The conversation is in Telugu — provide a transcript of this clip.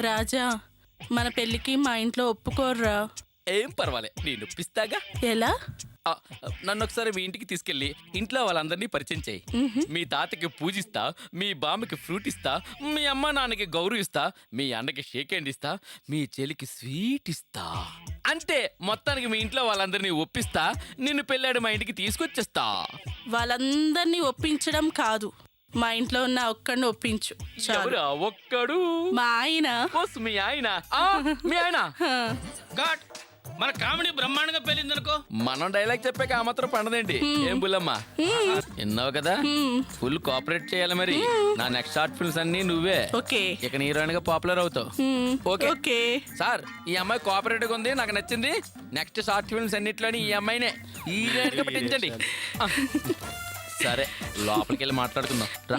రాజా మన పెళ్ళికి మా ఇంట్లో ఒప్పుకోర్రా. ఏం పర్వాలే నేను ఒప్పిస్తాగా? ఎలా? ఆ, నన్ను ఒకసారి మీ ఇంటికి తీసుకెళ్ళి ఇంట్లో వాళ్ళందరినీ పరిచయం చేయి. మీ తాతకి పూజిస్తా మీ బామ్మకి ఫ్రూట్ ఇస్తా మీ అమ్మ నాన్నకి గౌరవ ఇస్తా మీ అన్నకి షేక్ హ్యాండ్ ఇస్తా మీ చెల్లికి స్వీట్ ఇస్తా. అంతే మొత్తానికి మీ ఇంట్లో వాళ్ళందరినీ ఒప్పిస్తా నిన్ను పెళ్ళాడు మా ఇంటికి తీసుకొచ్చేస్తా. వాళ్ళందరినీ ఒప్పించడం కాదు. మా ఇంట్లో ఉన్న ఒక్కడిని ఒప్పించు. చాలు. ఎవరా? ఒక్కడు? మా ఆయన. మీ ఆయన. ఆ, మీ ఆయన. గాడ్ మన కామెడీ బ్రహ్మాండంగా పెళ్ళిందనుకో మనం డైలాగ్ చెప్పాక ఆ మాత్రం పండదేంటి? ఏం బుల్లమ్మా? విన్నావు కదా? ఫుల్ కోఆపరేట్ చేయాలి మరి. నా నెక్స్ట్ షార్ట్ ఫిల్మ్స్ అన్ని నువ్వే. ఓకే. ఇక హీరోయిన్గా పాపులర్ అవుతావు. మ్మ్. ఓకే. ఓకే. సార్ ఈ అమ్మాయి కోఆపరేటివ్ ఉంది నాకు నచ్చింది. నెక్స్ట్ షార్ట్ ఫిల్మ్స్ అన్నిట్లోని ఈ అమ్మాయినే. హీరోయిన్గా పెట్టించండి. సరే లోపలికి వెళ్ళి మాట్లాడుకుందాం. రా.